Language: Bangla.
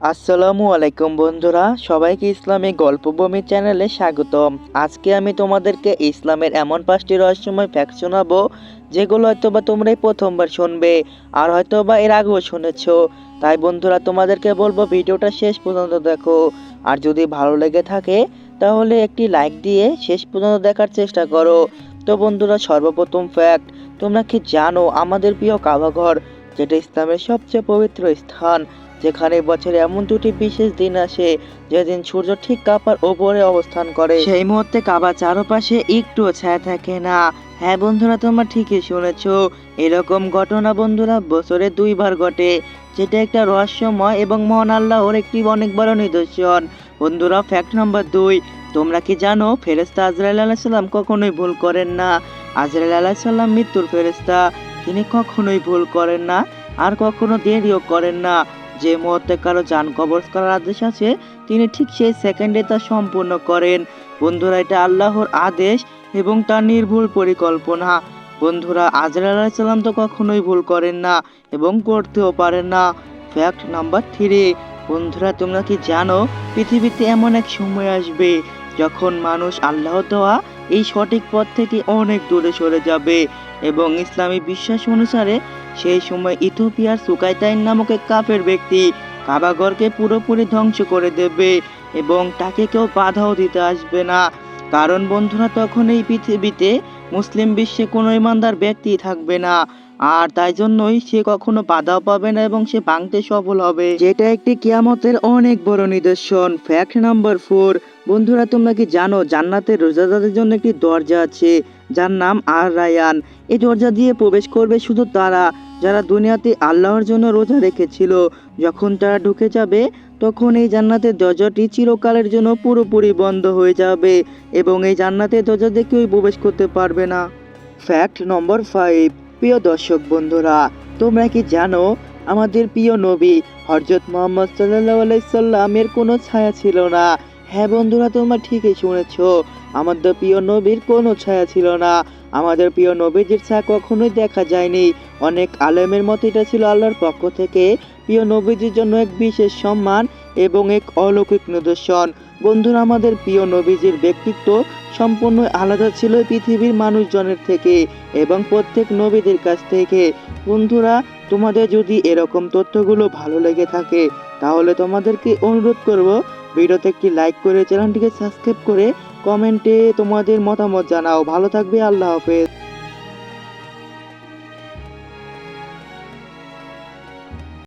আসসালামু আলাইকুম বন্ধুরা, সবাইকে ইসলামিক গল্পভূমি চ্যানেলে স্বাগতম। আজকে আমি তোমাদেরকে ইসলামের এমন পাঁচটি রহস্যময় ফ্যাক্ট শোনাবো, যেগুলো হয়তো বা তোমরাই প্রথমবার শুনবে, আর হয়তো বা এর আগেও শুনেছো। তাই বন্ধুরা, তোমাদেরকে বলব ভিডিওটা শেষ পর্যন্ত দেখো, আর যদি ভালো লেগে থাকে, তাহলে একটি লাইক দিয়ে শেষ পর্যন্ত দেখার চেষ্টা করো। তো বন্ধুরা, সর্বপ্রথম ফ্যাক্ট তোমরা কি জানো আমাদের প্রিয় কাবাঘর যেটা ইসলামের সবচেয়ে পবিত্র স্থান? যেখানে বছরে এমন দুটি বিশেষ দিন আসে, যেদিন সূর্য ঠিক কাপার ওপরে অবস্থান করে। সেই মুহূর্তে কাবা চারপাশে একটুও ছায়া থাকে না। হ্যাঁ বন্ধুরা, তোমরা ঠিকই শুনেছো, এরকম ঘটনা বন্ধুরা বছরে দুইবার ঘটে, যেটা একটা রহস্যময় এবং মহান আল্লাহর একটি অনেক বড় নিদর্শন। বন্ধুরা ফ্যাক্ট নাম্বার দুই, তোমরা কি জানো ফেরেস্তা আজরাইল আলাহিসাল্লাম কখনোই ভুল করেন না। আজরাইল আলাহিসাল্লাম মৃত্যুর ফেরেস্তা তিনি কখনোই ভুল করেন না, আর কখনো দেরিও করেন না। যে মুহূর্তে কারও যান কবর করার আদেশ আছে, তিনি ঠিক সেই সেকেন্ডে তা সম্পূর্ণ করেন। বন্ধুরা, এটা আল্লাহর আদেশ এবং তার নির্ভুল পরিকল্পনা। বন্ধুরা আজরা আলাইসাল্লাম তো কখনোই ভুল করেন না এবং করতেও পারেন না। ফ্যাক্ট নাম্বার থ্রি বন্ধুরা, তোমরা কি জানো, পৃথিবীতে এমন এক সময় আসবে যখন মানুষ আল্লাহ দেওয়া এই সঠিক পথ থেকে অনেক দূরে সরে যাবে। এবং ইসলামী বিশ্বাস অনুসারে সেই সময় ইথোপিয়ার সুকাইতাইন নামক এক কাফের ব্যক্তি কাবাগরকে পুরোপুরি ধ্বংস করে দেবে এবং তাকে কেউ বাধাও দিতে আসবে না। কারণ বন্ধুরা, তখন এই পৃথিবীতে মুসলিম বিশ্বে কোনো ইমানদার ব্যক্তি থাকবে না। আর তাই জন্যই সে কখনো বাধাও পাবে না এবং সে ভাঙতে সফল হবে। যেটা একটি কিয়ামতের অনেক বড় নিদর্শন। ফ্যাক্ট নাম্বার ফোর বন্ধুরা, তোমরা কি জানো জান্নাতের রোজাদারদের জন্য একটি দরজা আছে? যার নাম আর রায়ান এই দরজা দিয়ে প্রবেশ করবে শুধু তারা, যারা দুনিয়াতে আল্লাহর জন্য রোজা রেখেছিল। যখন তারা ঢুকে যাবে, তখন এই জান্নাতের দরজাটি চিরকালের জন্য পুরোপুরি বন্ধ হয়ে যাবে এবং এই জান্নাতের দরজা দিয়ে কেউই প্রবেশ করতে পারবে না। ফ্যাক্ট নম্বর ফাইভ প্রিয় দর্শক বন্ধুরা, তোমরা কি জানো, আমাদের প্রিয় নবী হজরত মোহাম্মদ সাল্লাহ আলাইসাল্লামের কোনো ছায়া ছিল না। হ্যাঁ বন্ধুরা, তোমরা ঠিকই শুনেছো, আমাদের প্রিয় নবীর কোনো ছায়া ছিল না। আমাদের প্রিয় নবীজির ছায়া কখনোই দেখা যায়নি। অনেক আলেমের মতে এটা ছিল আল্লাহর পক্ষ থেকে প্রিয় নবীজির জন্য এক বিশেষ সম্মান এবং এক অলৌকিক নিদর্শন। বন্ধুরা, আমাদের প্রিয় নবীজির ব্যক্তিত্ব সম্পূর্ণ আলাদা ছিল পৃথিবীর মানুষজনের থেকে এবং প্রত্যেক নবীদের কাছ থেকে। বন্ধুরা, তোমাদের যদি এরকম তথ্যগুলো ভালো লেগে থাকে, তাহলে তোমাদেরকে অনুরোধ করব, ভিডিওতে একটি লাইক করে চ্যানেলটিকে সাবস্ক্রাইব করে কমেন্টে তোমাদের মতামত জানাও। ভালো থাকবে, আল্লাহ হাফেজ।